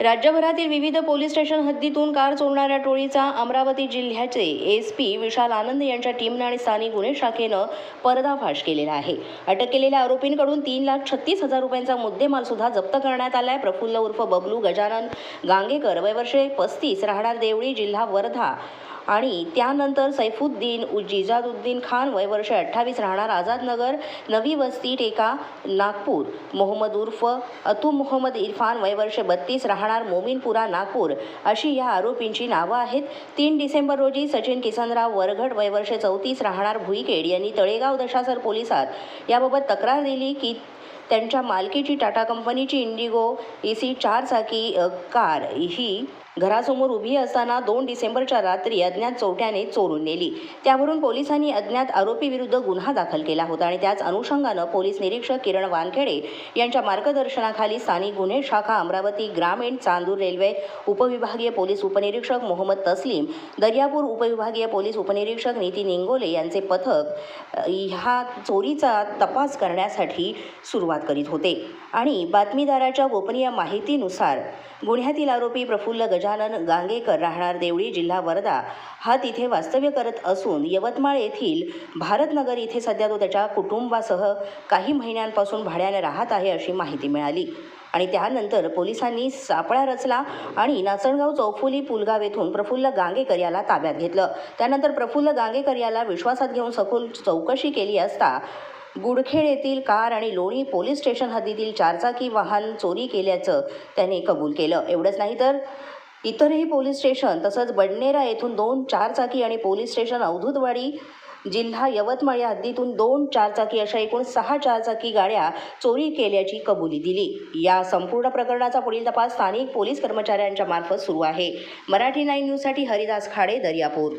राज्यभरातील विविध police station हद्दीतून कार चोरणाऱ्या टोळीचा अमरावती जिल्ह्याचे एस पी विशाल आनंद यांच्या टीमनं आणि स्थानिक गुन्हे शाखेनं पर्दाफाश केलेला आहे. अटक केलेल्या आरोपींकडून तीन लाख छत्तीस हजार रुपयांचा मुद्देमाल सुद्धा जप्त करण्यात आलाय. प्रफुल्ल उर्फ बबलू गजानन गांगेकर वयवर्षे पस्तीस राहणार देवळी जिल्हा वर्धा आणि त्यानंतर सैफुद्दीन उ- जिजादुद्दीन खान वयवर्ष अठ्ठावीस राहणार आझादनगर नवी वस्ती टेका नागपूर. मोहम्मद उर्फ अतू मोहम्मद इरफान वयवर्ष बत्तीस राहणार मोमीनपुरा नागपूर. अशी या आरोपींची नावं आहेत. तीन डिसेंबर रोजी सचिन किसनराव वरघड वयवर्ष चौतीस राहणार भुईकेड यांनी तळेगाव दशासर पोलिसात याबाबत तक्रार दिली की त्यांच्या मालकीची टाटा कंपनीची इंडिगो ए सी चारचाकी कार ही घरासमोर उभी असताना दोन डिसेंबरच्या रात्री अज्ञात चोरट्याने चोरून नेली. त्यावरून पोलिसांनी अज्ञात आरोपीविरुद्ध गुन्हा दाखल केला होता आणि त्याच अनुषंगानं पोलीस निरीक्षक किरण वानखेडे यांच्या मार्गदर्शनाखाली स्थानिक गुन्हे शाखा अमरावती ग्रामीण चांदूर रेल्वे उपविभागीय पोलीस उपनिरीक्षक मोहम्मद तस्लीम दर्यापूर उपविभागीय पोलीस उपनिरीक्षक नितीन इंगोले यांचे पथक ह्या चोरीचा तपास करण्यासाठी सुरुवात करीत होते. आणि बातमीदाराच्या गोपनीय माहितीनुसार गुन्ह्यातील आरोपी प्रफुल्ल गजा गजानन गांगेकर राहणार देवळी जिल्हा वर्धा. हा तिथे वास्तव्य करत असून यवतमाळ येथील भारतनगर इथे सध्या तो त्याच्या कुटुंबासह काही महिन्यांपासून भाड्याने राहत आहे अशी माहिती मिळाली. आणि त्यानंतर पोलिसांनी सापळा रचला आणि नाचणगाव चौफुली पुलगाव येथून प्रफुल्ल गांगेकर याला ताब्यात घेतलं. त्यानंतर प्रफुल्ल गांगेकर याला विश्वासात घेऊन सखोल चौकशी केली असता गुडखेड येथील कार आणि लोणी पोलीस स्टेशन हद्दीतील चारचाकी वाहन चोरी केल्याचं त्याने कबूल केलं. एवढंच नाही तर इतरही पोलीस स्टेशन तसंच बडनेरा येथून दोन चारचाकी आणि पोलीस स्टेशन अवधूतवाडी जिल्हा यवतमाळ या हद्दीतून दोन चारचाकी अशा एकूण सहा चारचाकी गाड्या चोरी केल्याची कबुली दिली. या संपूर्ण प्रकरणाचा पुढील तपास स्थानिक पोलीस कर्मचाऱ्यांच्या मार्फत सुरू आहे. मराठी नाईन न्यूजसाठी हरिदास खाडे दर्यापूर.